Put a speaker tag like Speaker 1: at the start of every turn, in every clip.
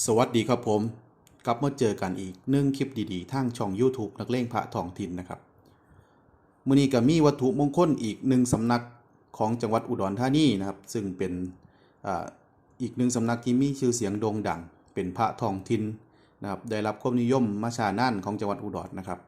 Speaker 1: สวัสดีครับผม กลับมาเจอกันอีกนึ่งคลิปดีๆทางช่อง YouTube นักเลงพระทองถิ่นนะครับมือนี้ก็มีวัตถุมงคลอีกหนึ่งสำนักของจังหวัดอุดรธานีนะครับ ซึ่งเป็นออีกหนึ่งสำนักที่มีชื่อเสียงโด่งดัง เป็นพระทองถิ่นนะครับได้รับความนิยมมาชานานของจังหวัดอุดรนะครับ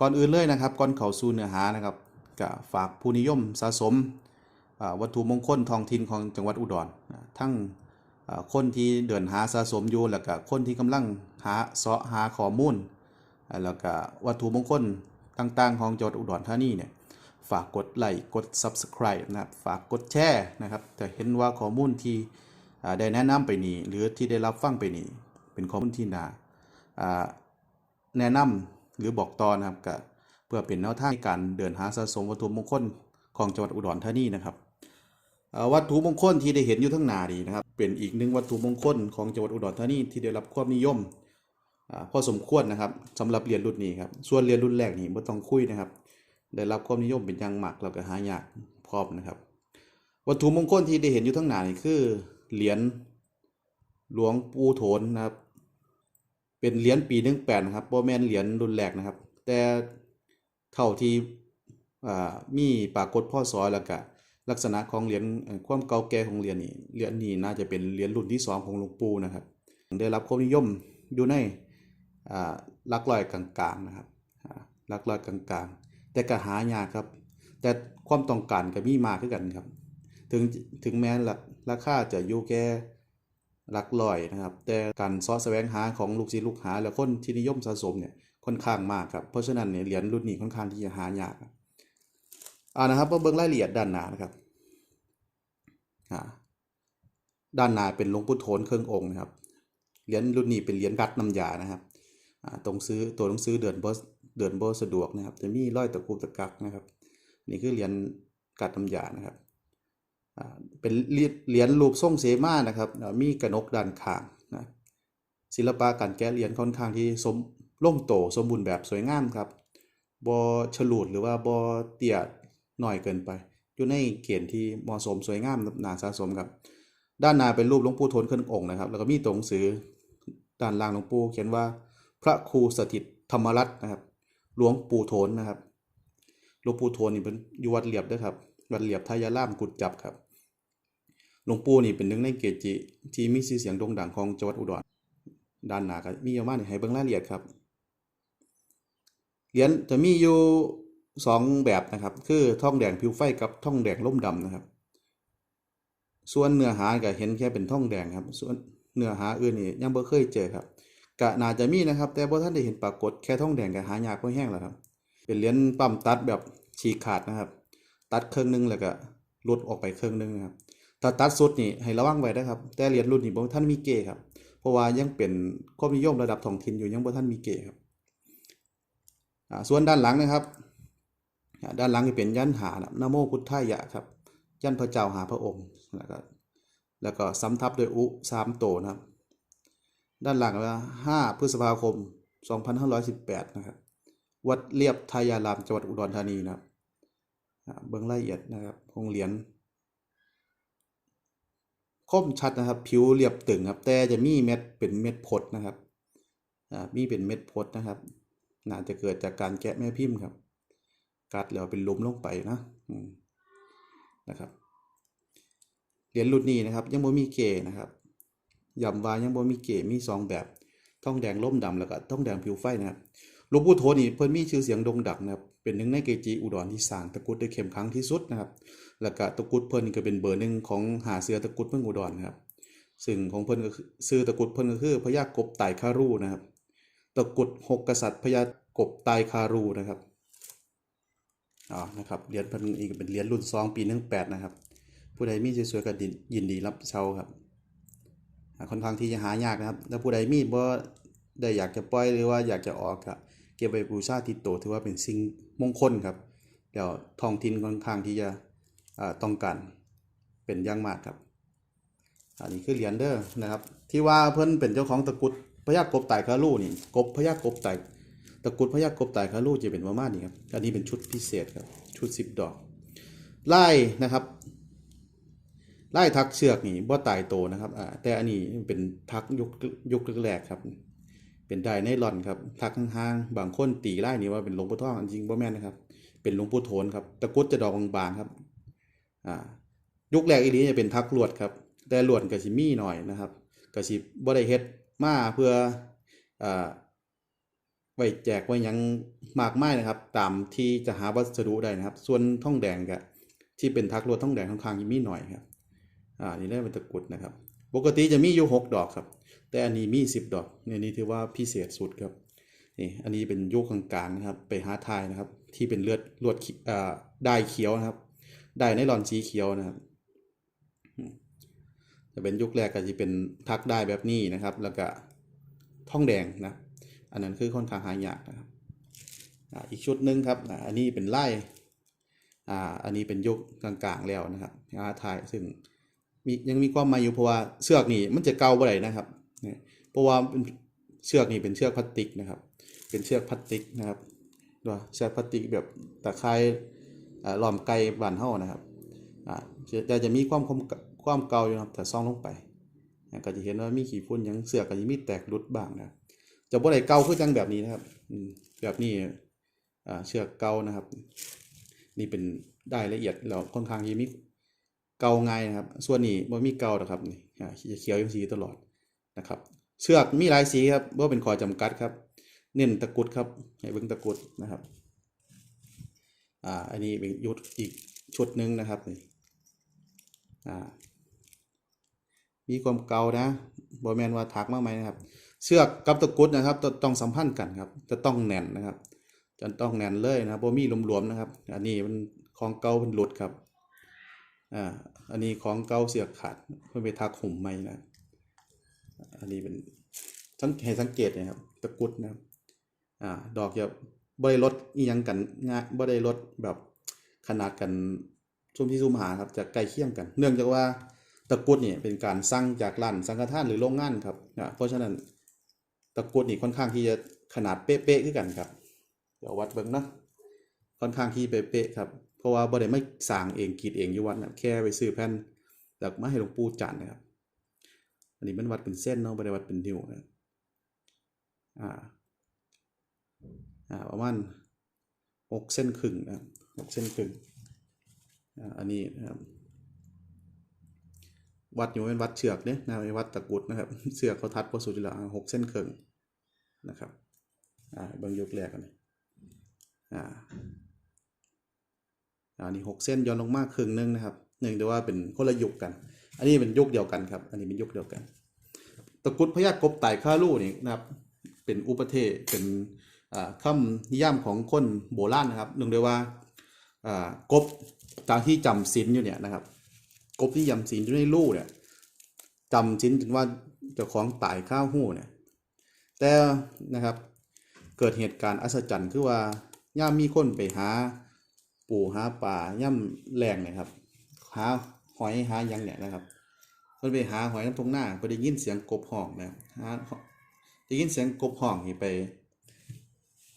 Speaker 1: ก่อนอื่นเลยนะครับก่อนเข้าสู่เนื้อหานะครับก็ฝากผู้นิยมสะสมวัตถุมงคลทองถิ่นของจังหวัดอุดรทั้ง คนที่เดินหาสะสมอยู่แล้วก็คนที่กำลังหาเสาะหาข้อมูลอ่าแล้วก็วัตถุมงคลต่างๆ ของจังหวัดอุดรธานีเนี่ยฝากกดไลค์กด Subscribe นะครับฝากกดแชร์นะครับจะเห็นว่าข้อมูลที่ได้แนะนำไปนี้หรือที่ได้รับฟังไปนี้เป็นข้อมูลที่น่าแนะนำหรือบอกต่อนะครับก็เพื่อเป็นแนวทางในการเดินหาสะสมวัตถุมงคลของจังหวัดอุดรธานีนะครับวัตถุมงคลที่ได้เห็นอยู่ทั้งหนาดีนะครับ เป็นอีกหนึ่งวัตถุมงคลของจังหวัดอุดรธานีที่ได้รับความนิยมอพอสมควรนะครับสำหรับเหรียญรุ่นนี้ครับส่วนเหรียญรุ่นแรกนี่ไม่ต้องคุยนะครับ ได้รับความนิยมเป็นอย่างมากแล้วก็หายากพร้อมนะครับ วัตถุมงคลที่ได้เห็นอยู่ทั้งหนานี่คือเหรียญหลวงปู่โถนนะครับ เป็นเหรียญปีหนึ่งแปดนะครับโบแมนเหรียญรุ่นแรกนะครับ แต่เท่าที่มีปรากฏพ่อสอแล้วก็ ลักษณะของเหรียญความเก่าแก่ของเหรียญนี่เหรียญนี้น่าจะเป็นเหรียญรุ่นที่สองของหลวงปู่นะครับ ได้รับความนิยมอยู่ในลักร้อยกลางๆนะครับลักร้อยกลางๆ แต่ก็หายากครับ แต่ความต้องการก็มีมากขึ้นกันครับ ถึงถึงแม้ราราคาจะอยู่แค่ลักร้อยนะครับ แต่การเสแสวงหาของลูกศิษย์ลูกหา และคนที่นิยมสะสมเนี่ยค่อนข้างมากครับ เพราะฉะนั้นเนี่ยเหรียญรุ่นนี้ค่อนข้างที่จะหายากครับ อ่านะครับมาเบิ่งรายละเอียดด้านหน้านะครับอ่าด้านหน้าเป็นหลวงปู่โทนเครื่ององค์นะครับเหรียญรุ่นนี้เป็นเหรียญกัดน้ำยานะครับอ่าตรงซื้อตัวหนังสือเดือนบ่เดือนบ่สะดวกนะครับจะมีร้อยตะกุกตะกักนะครับ นี่คือเหรียญกัดน้ำยานะครับอ่าเป็นเหรียญรูปทรงเสมานะครับมีกระนกด้านข้างนะศิลปะการแกะเหรียญค่อนข้างที่สมล่งโตสมบูรณ์แบบสวยงามครับบ่ฉลูดหรือว่าบ่เตี้ย หน่อยเกินไป อยู่ในเกณฑ์ที่เหมาะสมสวยงามหนาสะสมครับ ด้านหน้าเป็นรูปหลวงปู่ทนขึ้นองค์นะครับ แล้วก็มีตัวหนังสือด้านล่างหลวงปู่เขียนว่าพระครูสถิตธรรมรัตน์นะครับ หลวงปู่โทนนะครับ หลวงปู่โทนนี่เป็นอยู่วัดเหลียบด้วยครับ วัดเหลียบทายารามกุดจับครับ หลวงปู่นี่เป็นหนึ่งในเกจิที่มีชื่อเสียงโด่งดังของจังหวัดอุดร ด้านหน้าก็มีประมาณนี้ให้เบิ่งรายละเอียดครับ เหรียญจะมีอยู่ สองแบบนะครับ คือท่องแดงผิวไฟกับท่องแดงล่มดำนะครับ ส่วนเนื้อหาก็เห็นแค่เป็นท่องแดงครับ ส่วนเนื้อหาอื่นนี่ยังบ่เคยเจอครับก็น่าจะมีนะครับ แต่บ่ท่านได้เห็นปรากฏแค่ท่องแดงก็หายากพอแห้งแล้วครับ เป็นเหรียญปั๊มตัดแบบฉีกขาดนะครับ ตัดเครึ่องหนึงแล้วก็หลุดออกไปเครึ่องหนึงนะครับถ้าตัดสุดนี่ให้ระวังไว้นะครับ แต่เหรียญรุ่นนี้บ่ท่านมีเกครับ เพราะว่ายังเป็นความนิยมระดับท้องถิ่นอยู่ยังบ่ท่านมีเกครับส่วนด้านหลังนะครับ ด้านหลังนี่เป็นยันหานะนโมพุทธายะครับ ยันพระเจ้าหาพระองค์แล้วก็แล้วก็ซ้ำทับด้วยอุสามโตนะครับ ด้านหลังว่าห้าพฤษภาคม 2518 นะครับ วัดเรียบทายารามจังหวัดอุดรธานีนะครับเบื้องละเอียดนะครับองเหรียญคมชัดนะครับ ผิวเรียบตึงครับ แต่จะมีเม็ดเป็นเม็ดพดนะครับอ่ามีเป็นเม็ดพดนะครับน่าจะเกิดจากการแกะแม่พิมพ์ครับ กัดแล้วเป็นลุมลงไปนะนะครับเหรียญรุ่นนี้นะครับ ยังบ่มีเกนะครับย้ำวายังบ่มีเกมีสองแบบท้องแดงล่มดำแล้วก็ท้องแดงผิวไฟนะครับหลวงปู่โทนี่เพิ่นมีชื่อเสียงโด่งดังนะครับเป็นหนึ่งในเกจิอุดรที่สร้างตะกุดได้เข้มขังที่สุดนะครับ แล้วก็ตะกุดเพิ่นก็เป็นเบอร์หนึ่งของหาเสือตะกุดเมืองอุดรนะครับซึ่งของเพิ่นก็คือชื่อตะกุดเพิ่นก็คือพญากบไต่คารูนะครับ ตะกุดหกกษัตริย์พญากบไต่คารูนะครับ อ๋อนะครับเหรียญเพันอีกเป็นเหรียญรุ่นซองปีหนึ่งแปดนะครับ ผู้ใดมีสวยๆก็ดินยินดีรับเช่าครับค่อนข้างที่จะหายากนะครับแล้วผู้ใดมีบ่ได้อยากจะปล่อยหรือว่าอยากจะออกก็เก็บไว้บูชาติดตัวถือว่าเป็นสิ่งมงคลครับเดี๋ยวท้องถิ่นค่อนข้างที่จะต้องการเป็นอย่างมากครับ อันนี้คือเหรียญเด้อนะครับ ที่ว่าเพิ่นเป็นเจ้าของตะกุดพญากบไต่คารูนี่กบพญากบไต่ ตะกุดพญากบไต่คารูกจะเป็นประมาณนี้ครับ อันนี้เป็นชุดพิเศษครับ ชุดสิบดอก ไล่นะครับ ไล่ทักเชือกนี่บ่ตายโตนะครับอ่าแต่อันนี้เป็นทักยุคยุคแรกๆครับ เป็นไดไนลอนครับ ทักห่างๆ บางคนตีไล่นี่ว่าเป็นหลวงปู่ทองจริงบ่แม่นนะครับ เป็นหลวงปู่โทนครับ ตะกุดจะดอกบางๆครับ อ่า ยุคแรกอีหลีจะเป็นทักลวดครับ แต่ลวดก็สิมีหน่อยนะครับก็สิบ่ได้เฮ็ดมาเพื่ออ่า ไว้แจกไว้ยังมากมายนะครับ ตามที่จะหาวัสดุได้นะครับ ส่วนทองแดงก็ที่เป็นทักลวดทองแดงค่อนข้างจะมีหน่อยครับ อ่านี่ได้เป็นตะกุดนะครับ ปกติจะมีอยู่หกดอกครับ แต่อันนี้มีสิบดอกเนี่ยนี่ถือว่าพิเศษสุดครับนี่อันนี้เป็นยุคกลางๆนะครับ ไปหาทายนะครับ ที่เป็นเลือดลวดขีอ่าได้เขียวนะครับ ได้ไนลอนสีเขียวนะครับจะเป็นยุคแรกก็จะเป็นทักได้แบบนี้นะครับ แล้วก็ทองแดงนะ อันนั้นคือค่อนข้างหายากนะครับอีกชุดหนึ่งครับอันนี้เป็นไล่อ่าอันนี้เป็นยุคกลางๆแล้วนะครับหาทายซึ่งมียังมีความหมายอยู่เพราะว่าเชือกนี่มันจะเก่าบ่ได้นะครับเนี่ยเพราะว่าเป็นเชือกนี่เป็นเชือกพลาสติกนะครับ เป็นเชือกพลาสติกนะครับว่าเชือกพลาสติกแบบตะไคร้อ่หลอมไก่บานเฮานะครับอ่าจะจะมีความคมความเก่าอยู่นะครับแต่ซ่องลงไปก็จะเห็นว่ามีขี้ฝุ่นยังเสือกก็จะมีแตกหลุดบ้างนะครับ จะบ่ได้เกาคือจังแบบนี้นะครับแบบนี้เชือกเกานะครับ นี่เป็นได้ละเอียดแล้วค่อนข้างที่มีเกาง่ายนะครับ ส่วนนี้บ่มีเกาหรอกครับนี่เขียวยังสีตลอดนะครับ เชือกมีหลายสีครับว่าเป็นข้อจำกัดครับ เน้นตะกรุดครับให้เบิ่งตะกรุดนะครับอ่าอันนี้เป็นยุดอีกชุดหนึ่งนะครับนี่อ่ามีความเกานะบ่แมนว่าถักมากไหมนะครับ เชือกกับตะกุดนะครับต้องต้องสัมพันธ์กันครับ จะต้องแน่นนะครับจะต้องแน่นเลยนะครับบ่มีหลวมๆนะครับ อันนี้มันของเก่าเป็นหลุดครับอ่าอันนี้ของเก่าเสียขาดเพื่อไปทักหุ่มใหม่นะอันนี้เป็นสังให้สังเกตนะครับตะกุดนะครับอ่าดอกจะบ่ได้ลดอียังกันง่ายบ่ได้ลดแบบขนาดกันซุ่มที่ซุ่มหาครับจะใกล้เคียงกัน เนื่องจากว่าตะกุดเนี่ยเป็นการสร้างจากร้านสังฆทานหรือโรงงานครับอ่าเพราะฉะนั้น ตะกรุดนี่ค่อนข้างที่จะขนาดเป๊ะๆคือกันครับ เดี๋ยววัดเบิ่งนะค่อนข้างที่เป๊ะๆครับ เพราะว่าบ่ได้ไม่สร้างเองกีดเองอยู่วัดนะแค่ไปซื้อแผ่นแล้วมาให้หลวงปู่จันนะครับ อันนี้มันวัดเป็นเส้นเนาะบ่ได้วัดเป็นนิ้วนะอ่าอ่าประมาณหกเส้นครึ่งนะหกเส้นครึ่งอ่าอันนี้นะครับ วัดอยู่เป็นวัดเชือกเนี่ยนะวัดตะกุดนะครับเชือกเขาทัดพอสุดอยู่แล้วอ่าหกเส้นครึ่งนะครับอ่าบิ่งยกแรกกันอ่าอันนี้หกเส้นย้อนลงมากครึ่งหนึงนะครับเนื่องจากว่าเป็นคนละยุคกัน อันนี้เป็นยุคเดียวกันครับ อันนี้เป็นยุคเดียวกัน ตะกุดพญากบไต่ข้าลู่นี่นะครับ เป็นอุปเทศเป็นอ่าคำนิยามของคนโบราณนะครับเนื่องด้วยว่าอ่ากบตามที่จำศีลอยู่เนี่ยนะครับ กบที่จำศีลอยู่ในลู่เนี่ยจำศีลถึงว่าเจ้าของตายข้าวหู้เนี่ยแต่นะครับเกิดเหตุการณ์อัศจรรย์คือว่าย่ามมีคนไปหาปูหาปลาย่ำแรงเนี่ยครับหาหอยหายังเนี่ยนะครับเพิ่นไปหาหอยน้ำทงหน้าก็ได้ยินเสียงกบห้องนะครับหาได้ยินเสียงกบห้องนี่ไป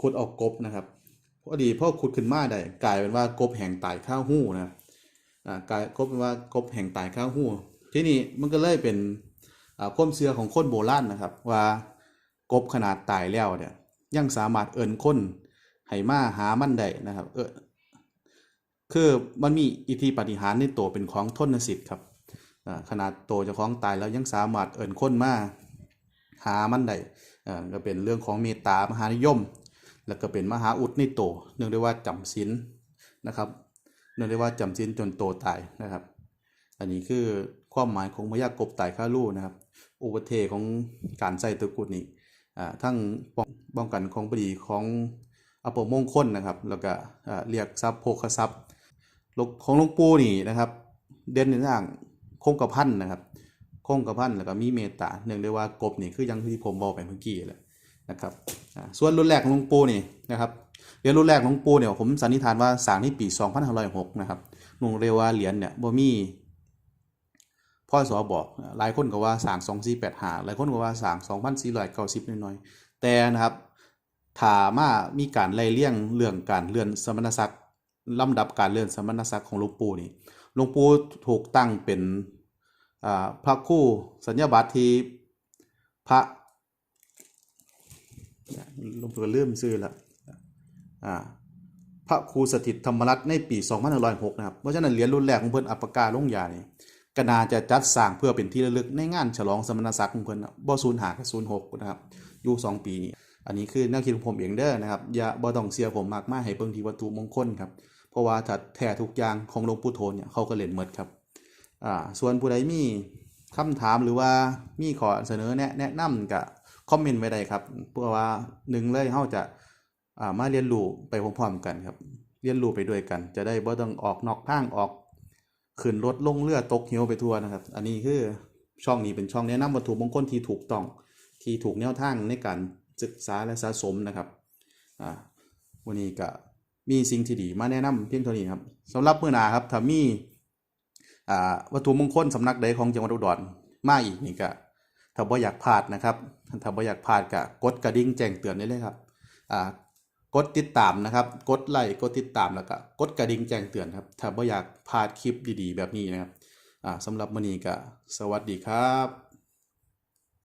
Speaker 1: ขุดออกกบนะครับพอดีพ่อขุดขึ้นมาได้กลายเป็นว่ากบแห่งตายข้าวหู้นะครับ กลายกบเป็นว่า กบแห่งตายข้าวหู้ทีนี้มันก็เลยเป็นอ่าความเชื่อของคนโบราณนะครับ ว่ากบขนาดตายแล้วเนี่ยยังสามารถเอิ้นคนให้มาหามันได้นะครับ เออคือมันมีอิทธิปฏิหารในตัวเป็นของทนสิทธิ์ครับขนาดโตวเจ้องตายแล้วยังสามารถเอิ่นคนมาหามันได้อ่าก็เป็นเรื่องของเมตตามหานิยม แล้วก็เป็นมหาอุดในโตวเนื่องด้วยว่าจำศีลนะครับ เนื่องด้วยว่าจำศีลจนโตตายนะครับ อันนี้คือความหมายของพญากบตายข้าลู่นะครับ อุปเทของการใส่ตะกุดนี่อ่าทั้งป้องป้องกันของบดีของอัปมงคลนะครับ แล้วก็เรียกทรัพย์โภคทรัพย์ของหลวงปู่นี่นะครับ เด่นในทางคงกระพันนะครับคงกระพันแล้วก็มีเมตตาเนื่องด้วยว่ากบนี่คืออยังที่ผมบอกไปเมื่อกี้แหละ นะครับส่วนรุ่นแรกของหลวงปู่นี่นะครับเหรียญรุ่นแรกหลวงปู่เนี่ยผมสันนิษฐานว่าสร้างในปี2506นะครับหนุ่งเรียว่าเหรียญเนี่ยบ่มีพ่อสอบอกหลายคนก็ว่าสร้าง2485หลายคนก็ว่าสร้าง2490น้อยๆแต่นะครับถ้ามามีการไล่เลี่ยงเรื่องการเลื่อนสมณศักดิ์ลำดับการเลื่อนสมณศักดิ์ของหลวงปู่นี่หลวงปู่ถูกตั้งเป็นพระคู่สัญญาบัตรที่พระ ลงเพื่อลืมซื้อละอ่าพระครูสถิตธรรมรัตน์ในปี2506นะครับ เพราะฉะนั้นเหรียญรุ่นแรกของเพิ่นอัปปากาลงยานี่ก็น่าจะจัดสร้างเพื่อเป็นที่ระลึกในงานฉลองสมณศักดิ์ของเพิ่นนะบ่05กับ06นะครับอยู่สองปีนี้ อันนี้คือแนวคิดของผมเองเด้อนะครับ อย่าบ่ต้องเสียผมมากมายให้เบิ่งที่วัตถุมงคลครับ เพราะว่าถ้าแท้ทุกอย่างของหลวงปู่โทนเนี่ยเขาก็เล่นหมดครับอ่าส่วนผู้ใดมีคำถามหรือว่ามีขอเสนอแนะแนะนำก็ คอมเมนต์ไว้ได้ครับเพราะว่าหนึ่งเลยเฮาจะามาเรียนรู้ไปพร้อมๆกันครับ เรียนรู้ไปด้วยกัน จะได้บ่ต้องออกนอกทางออกขึ้นรถลงเรือตกเหวไปทั่วนะครับ อันนี้คือช่องนี้เป็นช่องแนะนำวัตถุมงคลที่ถูกต้องที่ถูกแนวทางในการศึกษาและสะสมนะครับวันนี้ก็มีสิ่งที่ดีมาแนะนำเพียงเท่านี้ครับสำหรับมื้อหน้าครับถ้ามีอ่าวัตถุมงคลสำนักใดของจังหวัดอุดรมาอีกนี่ก็ ถ้าบ่อยากพลาดนะครับถ้าบ่อยากพลาดก็กดกระดิ่งแจ้งเตือนได้เลยครับอ่ากดติดตามนะครับ กดไลค์กดติดตามแล้วก็กดกระดิ่งแจ้งเตือนครับ ถ้าบ่อยากพลาดคลิปดีๆ แบบนี้นะครับอ่าสำหรับมื้อนี้ก็สวัสดีครับ